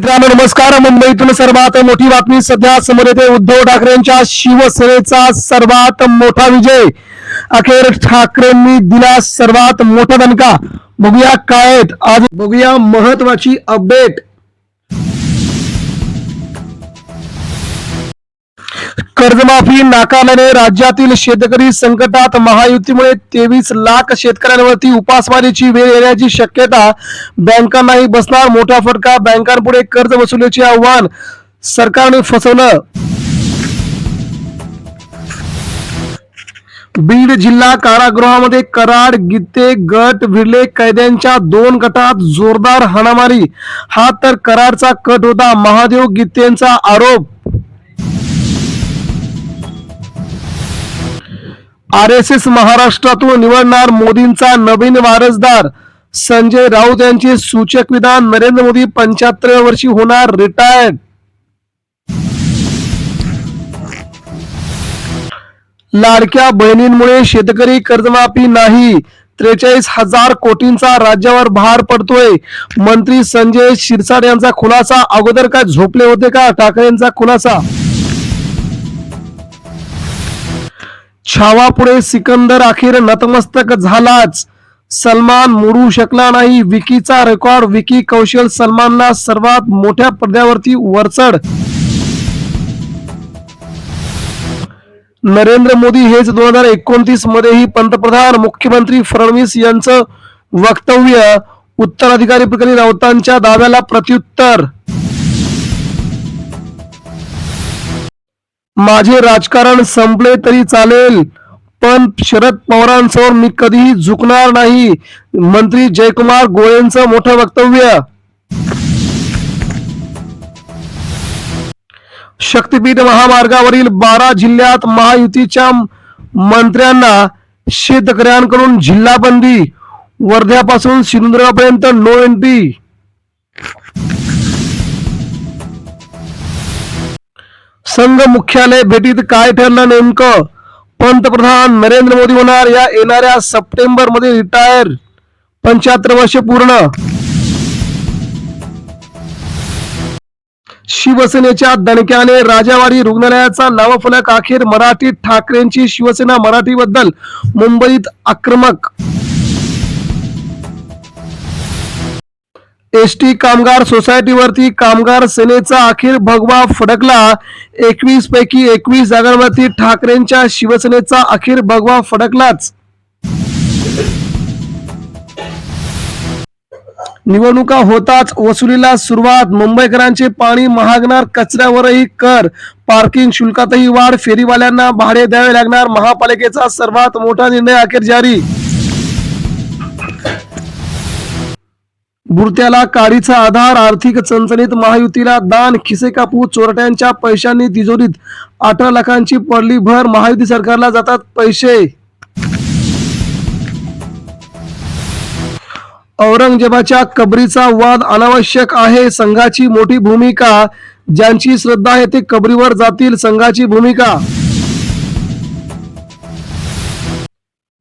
मित्रांनो नमस्कार. मुंबईतून सर्वात मोठी बातमी सध्या समोर येते. उद्धव ठाकरेंच्या शिवसेनेचा सर्वात मोठा विजय. अखेर ठाकरेंनी दिला सर्वात मोठा दणका. बघूया काय आहेत. आज बघूया महत्वाची अपडेट कर्जमाफी नाकारल्याने राज्यातील शेतकरी संकटात महायुतीमुळे तेवीस लाख शेतकऱ्यांवरती उपासमारीची वेळ येण्याची शक्यता बँकांनाही बसणार. मोठा फटका बँकांपुढे कर्ज वसुलीचे आव्हान सरकारने फसवलं. बीड जिल्हा कारागृहामध्ये कराड गीते गट विरले कैद्यांच्या दोन गटात जोरदार हाणामारी. हा तर कराडचा कट होता. महादेव गीतेंचा आरोप आर एस एस महाराष्ट्रातून निवडणार मोदींचा नवीन वारसदार. संजय राऊत यांचे सूचक विधान नरेंद्र मोदी पंच्याहत्तर वर्षी होणार रिटायर्ड लाडक्या बहिणींमुळे शेतकरी कर्जमाफी नाही. त्रेचाळीस हजार कोटींचा राज्यावर भार पडतोय. मंत्री संजय शिरसाट यांचा खुलासा अगोदर काय झोपले होते का? ठाकरेंचा खुलासा छावापुढे सिकंदर अखेर नतमस्तक झालाच. सलमान मोडू शकला नाही. विकीचा रेकॉर्ड विकी कौशल सलमानला सर्वात मोठ्या पडद्यावरती वरचढ. नरेंद्र मोदी हेच दोन हजार एकोणतीस मध्येही पंतप्रधान मुख्यमंत्री फडणवीस यांचं वक्तव्य. उत्तराधिकारी प्रकरणी राऊतांच्या दाव्याला प्रत्युत्तर माझे राजकारण संपले तरी चालेल पण शरद पवारांसमोर मी कधीही झुकणार नाही. मंत्री जयकुमार गोळेंचं मोठं वक्तव्य. शक्तीपीठ महामार्गावरील बारा जिल्ह्यात महायुतीच्या मंत्र्यांना शेतकऱ्यांकडून जिल्हाबंदी वर्ध्यापासून सिंधुदुर्गापर्यंत नो एंट्री संघ मुख्यालय भेटीत काय ठरलं नेमकं? पंतप्रधान नरेंद्र मोदी होणार या येणाऱ्या सप्टेंबरमध्ये रिटायर. पंच्याहत्तर वर्ष पूर्ण. शिवसेनेच्या दणक्याने राजावाडी रुग्णालयाचा नावफलक अखेर मराठीत ठाकरेंची शिवसेना मराठीबद्दल मुंबईत आक्रमक एस टी कामगार सोसायटीवरती कामगार सेनेचा अखेर भगवा फडकला. एकवीस पैकी एकवीस जागांवरती ठाकरेंच्या शिवसेनेचा अखेर भगवा फडकलाच. निवडणुका होताच वसुलीला सुरुवात. मुंबईकरांचे पाणी महागणार कचऱ्यावरही कर. पार्किंग शुल्कातही वाढ. फेरीवाल्यांना भाडे द्यावे लागणार. महापालिकेचा सर्वात मोठा निर्णय अखेर जारी. बुरत्याला काडीचा आधार आर्थिक चणचणीत महायुतीला दान खिसे कापू चोरट्यांच्या पैशांनी तिजोरीत अठरा लाखांची पडली भर महायुती सरकारला जातात पैसे. औरंगजेबाच्या कबरीचा वाद अनावश्यक आहे संघाची मोठी भूमिका ज्यांची श्रद्धा आहे ते कबरीवर जातील संघाची भूमिका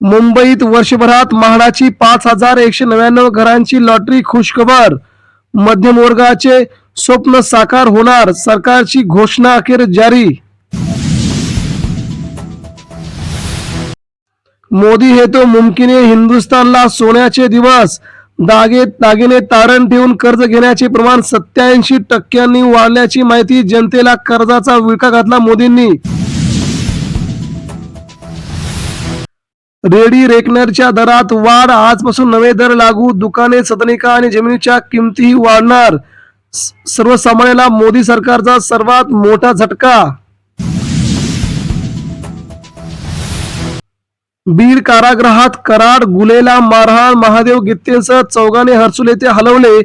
मुंबईत वर्षभरात म्हाडाची पाच हजार एकशे नव्याण्णव घरांची लॉटरी खुशखबर. मध्यम वर्गाचे स्वप्न साकार होणार सरकारची घोषणा अखेर जारी. मोदी हे तो मुमकिने हिंदुस्थानला सोन्याचे दिवस. दागे दागिने तारण ठेवून कर्ज घेण्याचे प्रमाण सत्याऐंशी टक्क्यांनी वाढल्याची माहिती जनतेला कर्जाचा विळखा घातला मोदींनी. रेडी रेकनरच्या दरात वाढ. आजपासून नवे दर लागू. दुकाने सदनिका आणि जमिनीच्या किमतीही वाढणार. स- सर्वसामान्याला मोदी सरकारचा सर्वात मोठा झटका. बीड कारागृहात कराड गुलेला मारहाण महादेव गित्तेसह चौघाने हर्सुल येथे हलवले.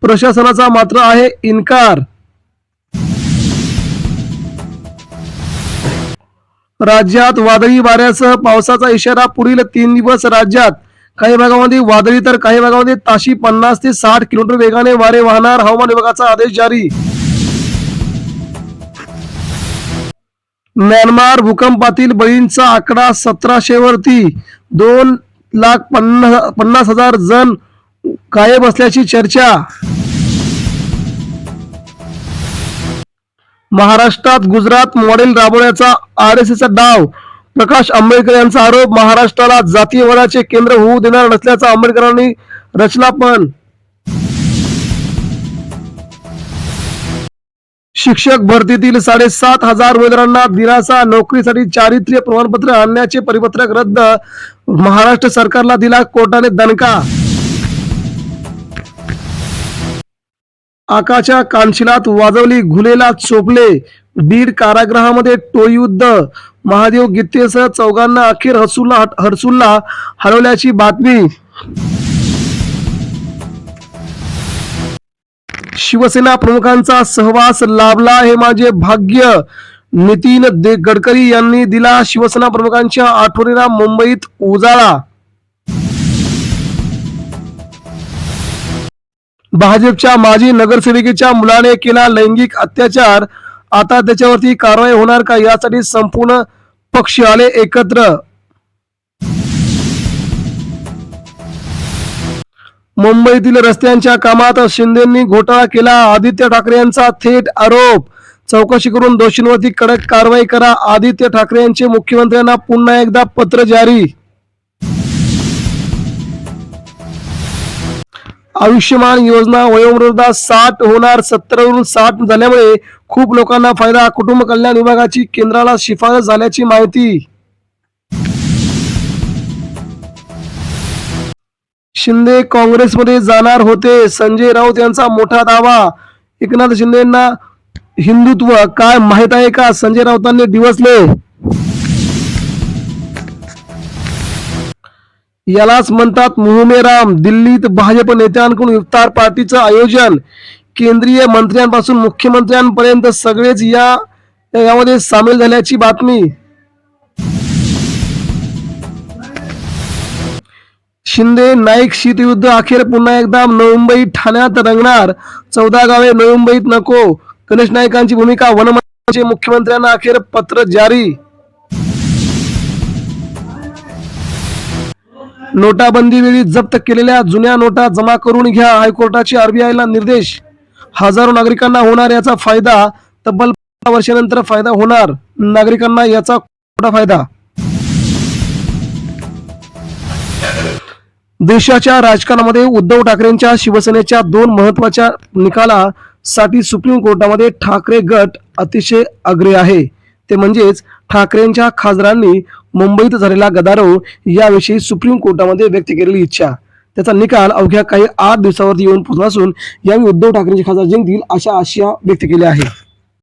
प्रशासनाचा मात्र आहे इन्कार. राज्यात वादळी वाऱ्यासह पावसाचा इशारा पुढील तीन दिवस राज्यात. काही भागामध्ये वादळी तर काही भागामध्ये ताशी पन्नास ते साठ किलोमीटर वेगाने वारे वाहणार हवामान विभागाचा आदेश जारी. म्यानमार भूकंपातील बळींचा आकडा सतराशे वरती दोन लाख पन्नास पन्नास हजार जण गायब असल्याची चर्चा. महाराष्ट्रात गुजरात मॉडेल राबवण्याचा आर एस एसचा डाव. प्रकाश आंबेडकर यांचा आरोप महाराष्ट्राला जातीयवादाचे केंद्र होऊ देणार नसल्याचा आंबेडकरांनी रचला पण. शिक्षक भरतीतील साडेसात हजार उमेदवारांना दिलासा नोकरीसाठी चारित्र्य प्रमाणपत्र आणण्याचे परिपत्रक रद्द. महाराष्ट्र सरकारला दिला कोर्टाने दणका. आकाच्या कानशिलात वाजवली घुलेला चोपले. बीड कारागृहामध्ये टोळीयुद्ध महादेव गीतेसह चौघांना अखेर हर्सुल्ला हरसुल्ला हरवल्याची बातमी. शिवसेना प्रमुखांचा सहवास लाभला हे माझे भाग्य. नितीन गडकरी यांनी दिला शिवसेना प्रमुखांच्या आठवणीला मुंबईत उजाळा. भाजपच्या माजी नगरसेविकेच्या मुलाने केला लैंगिक अत्याचार. आता त्याच्यावरती कारवाई होणार का? यासाठी संपूर्ण पक्ष आले एकत्र. मुंबईतील रस्त्यांच्या कामात शिंदेंनी घोटाळा केला. आदित्य ठाकरे यांचा थेट आरोप. चौकशी करून दोषींवरती कडक कारवाई करा. आदित्य ठाकरे यांचे मुख्यमंत्र्यांना पुन्हा एकदा पत्र जारी. आयुष्यमान योजना वयोमर्यादा साठ होणार सत्तरवरून साठ झाल्यामुळे खूप लोकांना फायदा. कुटुंब कल्याण विभागाची केंद्राला शिफारस झाल्याची माहिती. शिंदे काँग्रेसमध्ये जाणार होते. संजय राऊत यांचा मोठा दावा. एकनाथ शिंदेना हिंदुत्व काय माहीत आहे का? संजय राऊतांनी दिवसले. यालाच म्हणतात मुहमेराम दिल्लीत भाजप नेत्यांकडून इफ्तार पार्टीचं आयोजन. केंद्रीय मंत्र्यांपासून मुख्यमंत्र्यांपर्यंत सगळेच या यामध्ये सामील झाल्याची बातमी. शिंदे नाईक शीतयुद्ध अखेर पुन्हा एकदा नवी मुंबई ठाण्यात रंगणार. चौदा गावे नवी मुंबईत नको. गणेश नाईकांची भूमिका वनमंत्र्यांचे मुख्यमंत्र्यांना अखेर पत्र जारी. नोटाबंदी वेळी जप्त केलेल्या जुन्या नोटा जमा करून घ्या हायकोर्टाचे आरबीआयला निर्देश. हजारो नागरिकांना होणार याचा फायदा तब्बल वर्षानंतर फायदा होणार नागरिकांना याचा मोठा फायदा. देशाच्या राजकारणामध्ये उद्धव ठाकरेंच्या शिवसेनेच्या दोन महत्त्वाच्या निकालासाठी सुप्रीम कोर्टामध्ये ठाकरे गट अतिशय अग्रे आहे. ते म्हणजेच ठाकरेंच्या खासदारांनी मुंबईत झालेला गदारोळ याविषयी सुप्रीम कोर्टामध्ये व्यक्त केलेली इच्छा. त्याचा निकाल अवघ्या काही आठ दिवसावरती येऊन पोहोचला असून यावेळी उद्धव ठाकरेंचे खासदार जिंकतील अशा आशा व्यक्त केल्या आहे